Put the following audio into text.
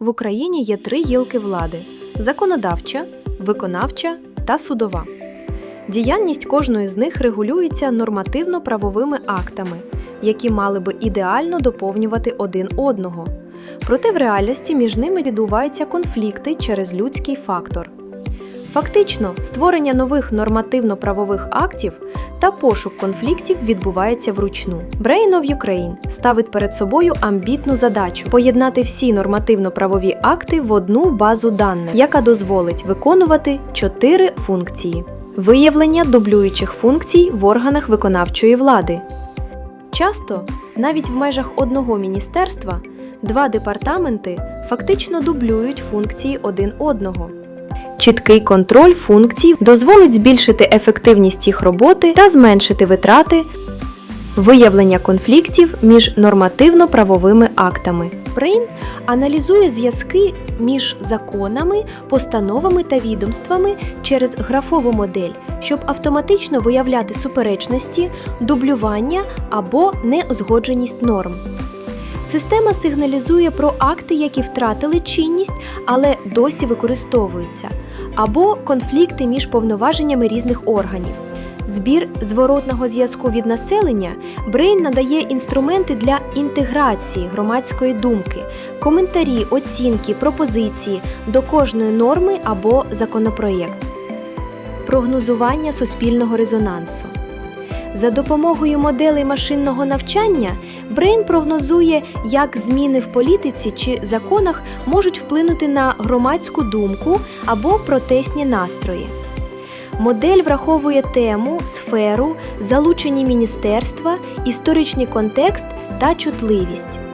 В Україні є три гілки влади: законодавча, виконавча та судова. Діяльність кожної з них регулюється нормативно-правовими актами, які мали би ідеально доповнювати один одного. Проте в реальності між ними відбуваються конфлікти через людський фактор. Фактично, створення нових нормативно-правових актів та пошук конфліктів відбувається вручну. Brain of Ukraine ставить перед собою амбітну задачу поєднати всі нормативно-правові акти в одну базу даних, яка дозволить виконувати чотири функції: виявлення дублюючих функцій в органах виконавчої влади. Часто, навіть в межах одного міністерства, два департаменти фактично дублюють функції один одного. Чіткий контроль функцій дозволить збільшити ефективність їх роботи та зменшити витрати, виявлення конфліктів між нормативно-правовими актами. Brain аналізує зв'язки між законами, постановами та відомствами через графову модель, щоб автоматично виявляти суперечності, дублювання або неузгодженість норм. Система сигналізує про акти, які втратили чинність, але досі використовуються, або конфлікти між повноваженнями різних органів. Збір зворотного зв'язку від населення Brain надає інструменти для інтеграції громадської думки, коментарі, оцінки, пропозиції до кожної норми або законопроєкту. Прогнозування суспільного резонансу. За допомогою моделей машинного навчання Брейн прогнозує, як зміни в політиці чи законах можуть вплинути на громадську думку або протестні настрої. Модель враховує тему, сферу, залучені міністерства, історичний контекст та чутливість.